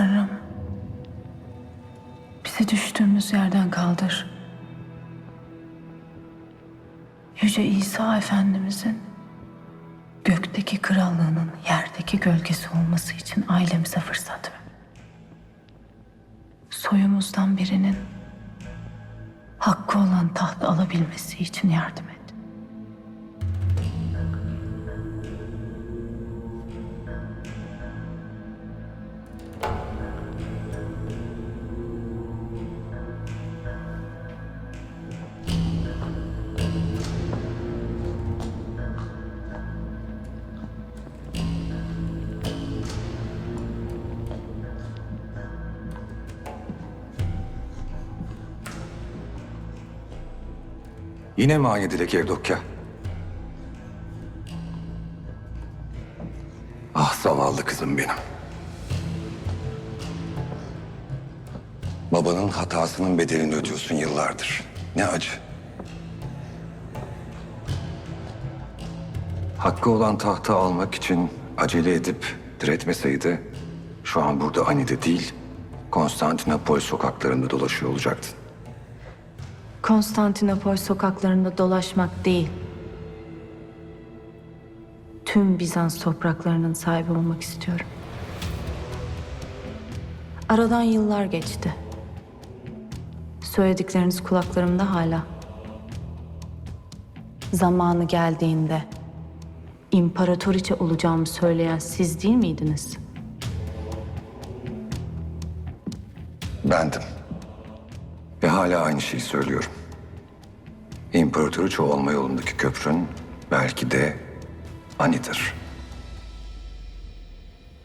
Tanrım, bizi düştüğümüz yerden kaldır. Yüce İsa Efendimizin gökteki krallığının yerdeki gölgesi olması için ailemize fırsat ver. Soyumuzdan birinin hakkı olan taht alabilmesi için yardım Yine mi aynı dilek Evdokya? Ah zavallı kızım benim. Babanın hatasının bedelini ödüyorsun yıllardır. Ne acı. Hakkı olan tahta almak için acele edip diretmeseydi... ...şu an burada Ani'de değil, Konstantinopol sokaklarında dolaşıyor olacaktın. Konstantinopol sokaklarında dolaşmak değil. Tüm Bizans topraklarının sahibi olmak istiyorum. Aradan yıllar geçti. Söyledikleriniz kulaklarımda hala. Zamanı geldiğinde imparatoriçe olacağımı söyleyen siz değil miydiniz? Bendim. Ve hala aynı şeyi söylüyorum. İmparatoriçe olma yolundaki köprün belki de Ani'dir.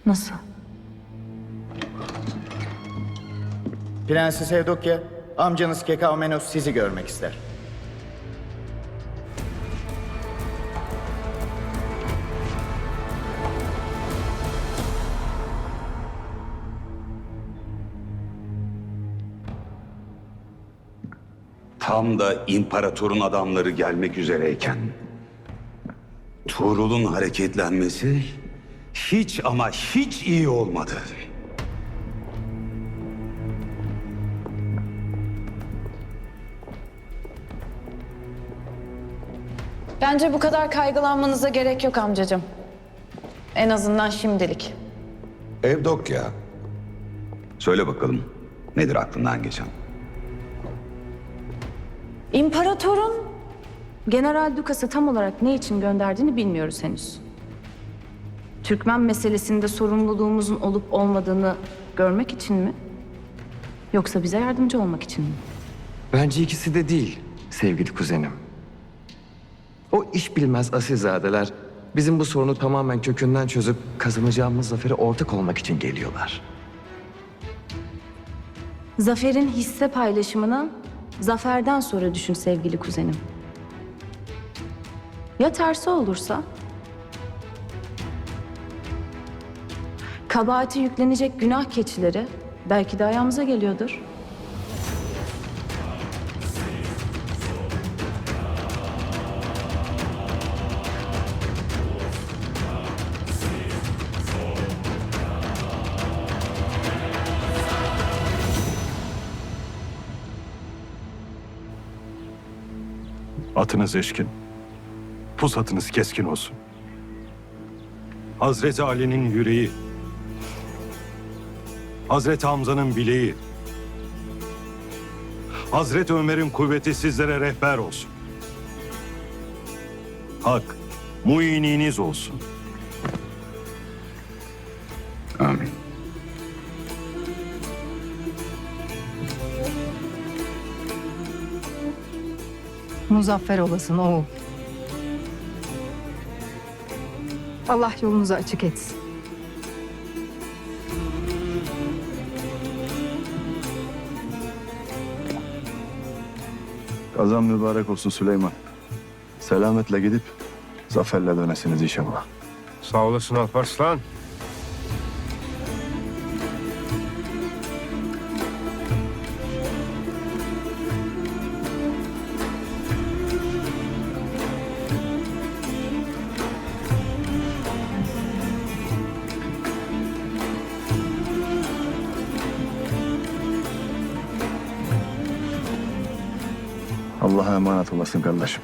Nasıl? Prenses Evdokya, amcanız Kekaumenos sizi görmek ister. Tam da imparatorun adamları gelmek üzereyken Tuğrul'un hareketlenmesi hiç ama hiç iyi olmadı. Bence bu kadar kaygılanmanıza gerek yok amcacığım. En azından şimdilik. Evdokya. Söyle bakalım nedir aklından geçen? İmparatorun General Dukas'ı tam olarak ne için gönderdiğini bilmiyoruz henüz. Türkmen meselesinde sorumluluğumuzun olup olmadığını görmek için mi? Yoksa bize yardımcı olmak için mi? Bence ikisi de değil sevgili kuzenim. O iş bilmez asilzadeler bizim bu sorunu tamamen kökünden çözüp kazanacağımız zafere ortak olmak için geliyorlar. Zaferin hisse paylaşımını zaferden sonra düşün sevgili kuzenim. Ya tersi olursa? Kabahati yüklenecek günah keçileri belki de ayağımıza geliyordur. Atınız eşkin, pusatınız keskin olsun. Hazreti Ali'nin yüreği, Hazreti Hamza'nın bileği, Hazreti Ömer'in kuvveti sizlere rehber olsun. Hak, muininiz olsun. Muzaffer olasın oğul. Allah yolunuzu açık etsin. Kazan mübarek olsun Süleyman. Selametle gidip zaferle dönesiniz inşallah. Sağ olasın Alparslan. Allah'a emanet olasın kardeşim.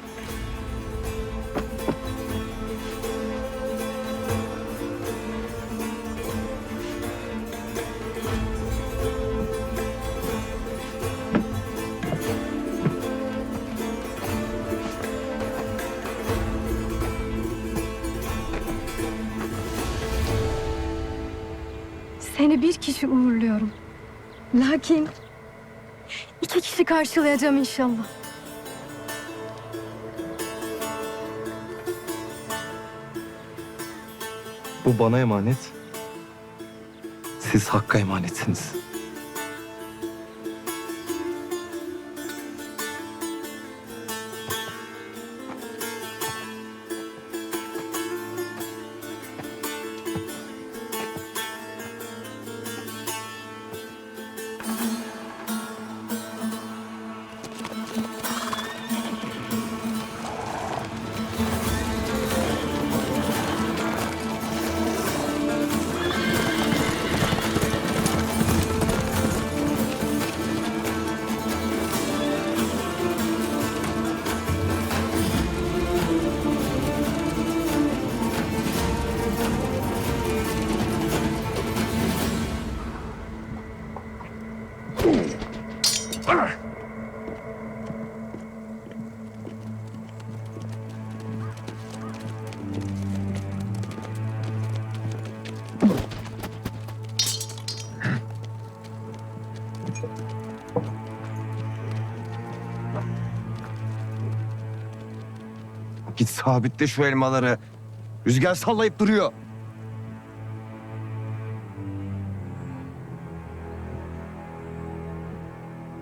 Seni bir kişi uğurluyorum. Lakin iki kişi karşılayacağım inşallah. Bu bana emanet. Siz Hakk'a emanetsiniz. Git sabitle şu elmaları. Rüzgar sallayıp duruyor.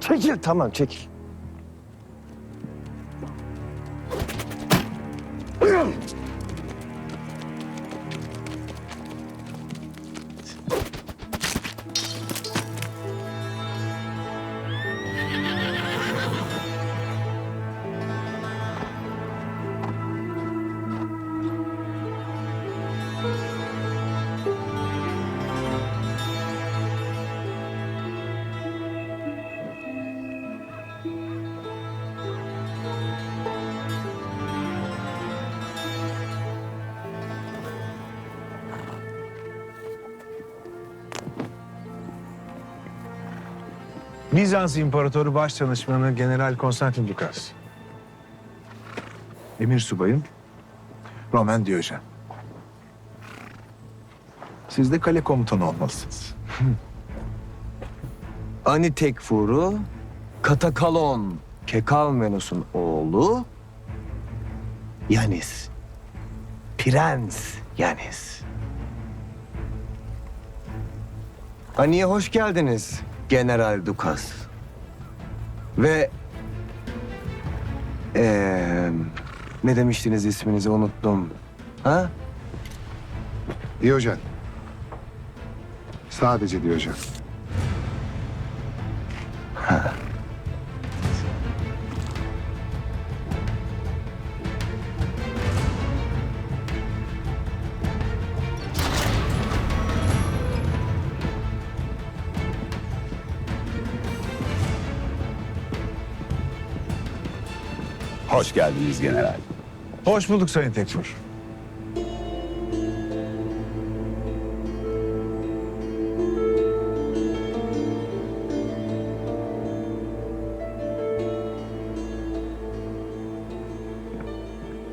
Çekil tamam çekil. Bizans İmparatoru Başdanışmanı General Konstantin Dukas. Emir Subayım, Roman Diyojen. Siz de kale komutanı olmalısınız. Ani Tekfur'u Katakalon Kekalmenos'un oğlu Yanis. Prens Yanis. Ani'ye hoş geldiniz General Dukas. Ve eee, ne demiştiniz isminizi unuttum. Ha? Diyojen. Sadece Diyojen. Hoş geldiniz general. Hoş bulduk Sayın Tekfur.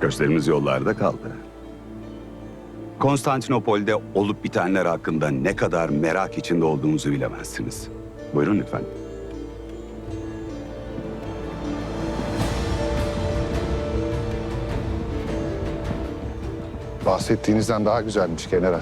Gözlerimiz yollarda kaldı. Konstantinopol'de olup bitenler hakkında ne kadar merak içinde olduğumuzu bilemezsiniz. Buyurun lütfen. Bahsettiğinizden daha güzelmiş general.